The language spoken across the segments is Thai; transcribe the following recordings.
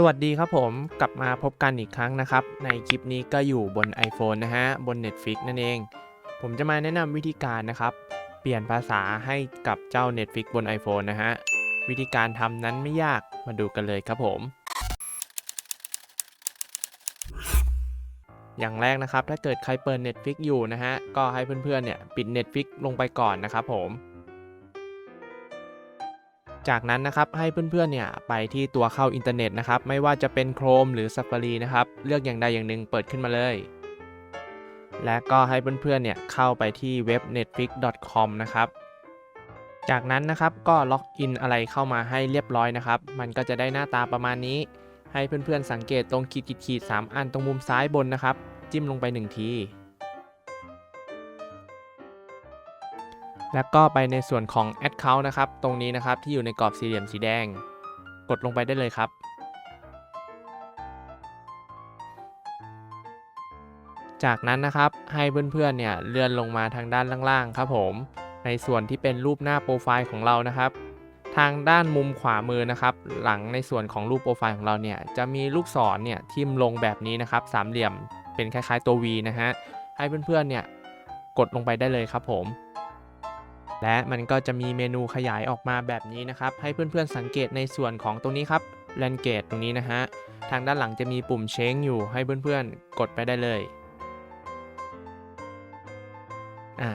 สวัสดีครับผมกลับมาพบกันอีกครั้งนะครับ ในคลิปนี้ก็อยู่บน iPhone นะฮะ บน Netflix นั่นเอง ผมจะมาแนะนำวิธีการนะครับ เปลี่ยนภาษาให้กับเจ้า Netflix บน iPhone นะฮะ วิธีการทำนั้นไม่ยากมาดูกันเลยครับผม อย่างแรกนะครับ ถ้าเกิดใครเปิด Netflix อยู่นะฮะ ก็ให้เพื่อนๆเนี่ยปิด Netflix ลงไปก่อนนะครับผม จากนั้นนะครับให้เพื่อนๆเนี่ยไปที่ตัวเข้าอินเทอร์เน็ตนะครับไม่ว่าจะเป็น Chrome หรือ Safari นะครับเลือกอย่างใดอย่างหนึ่งเปิดขึ้นมาเลย และก็ให้เพื่อนๆเนี่ยเข้าไปที่เว็บ netflix.com นะครับจากนั้นนะครับก็ล็อกอินอะไรเข้ามาให้เรียบร้อยนะครับ มันก็จะได้หน้าตาประมาณนี้ ให้เพื่อนๆสังเกตตรงขีดขีดๆๆสามอันตรงมุมซ้ายบนนะครับ จิ้มลงไปหนึ่งที แล้วก็ไปในส่วนของ Account นะครับ ตรงนี้นะครับที่อยู่ในกรอบสี่เหลี่ยมสีแดง กดลงไปได้เลยครับ จากนั้นนะครับให้เพื่อนๆเนี่ยเลื่อนลงมาทางด้านล่างๆครับผม ในส่วนที่เป็นรูปหน้าโปรไฟล์ของเรานะครับ ทางด้านมุมขวามือนะครับ หลังในส่วนของรูปโปรไฟล์ของเราเนี่ยจะมีลูกศรเนี่ยทิมลงแบบนี้นะครับ สามเหลี่ยมเป็นคล้ายๆตัว V นะฮะให้เพื่อนๆเนี่ยกดลงไปได้เลยครับผม และมันก็จะมีเมนูขยายออกมาแบบนี้นะครับ ให้เพื่อนๆสังเกตในส่วนของตรงนี้ครับแลนเกตตรงนี้นะฮะ ทางด้านหลังจะมีปุ่มเช้งอยู่ให้เพื่อนๆ กดไปได้เลยอ่า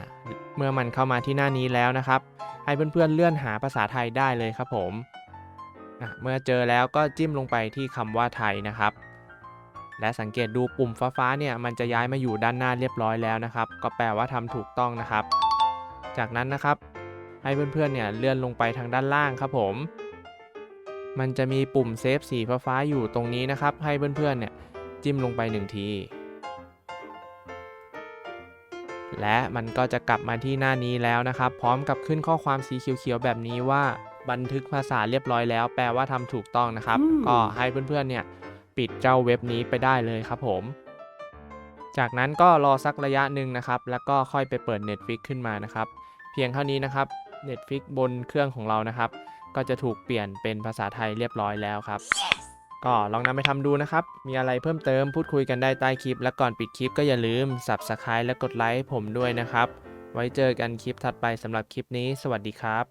เมื่อมันเข้ามาที่หน้านี้แล้วนะครับ ให้เพื่อนๆเลื่อนหาภาษาไทยได้เลยครับผมอะเมื่อเจอแล้วก็จิ้มลงไปที่คำว่าไทยนะครับ และสังเกตดูปุ่มฟ้าๆเนี่ยมันจะย้ายมาอยู่ด้านหน้าเรียบร้อยแล้วนะครับ ก็แปลว่าทำถูกต้องนะครับ จากนั้นนะครับ ให้เพื่อนๆเนี่ยเลื่อนลงไปทางด้านล่างครับผม มันจะมีปุ่มเซฟสีฟ้าๆอยู่ตรงนี้นะครับ ให้เพื่อนๆเนี่ยจิ้มลงไปหนึ่งทีและมันก็จะกลับมาที่หน้านี้แล้วนะครับ พร้อมกับขึ้นข้อความสีเขียวๆแบบนี้ว่า บันทึกภาษาเรียบร้อยแล้ว แปลว่าทำถูกต้องนะครับอืมก็ให้เพื่อนๆเนี่ยปิดเจ้าเว็บนี้ไปได้เลยครับผม จากนั้นก็รอสักระยะหนึ่งนะครับ แล้วก็ค่อยไปเปิด Netflix ขึ้นมานะครับ เพียงเท่านี้นะครับ Netflix บนเครื่องของเรานะครับ ก็จะถูกเปลี่ยนเป็นภาษาไทยเรียบร้อยแล้วครับ ก็ลองนำไปทำดูนะครับ มีอะไรเพิ่มเติมพูดคุยกันได้ใต้คลิป และก่อนปิดคลิปก็อย่าลืม Subscribe และกดไลค์ผมด้วยนะครับ ไว้เจอกันคลิปถัดไปสำหรับคลิปนี้ สวัสดีครับ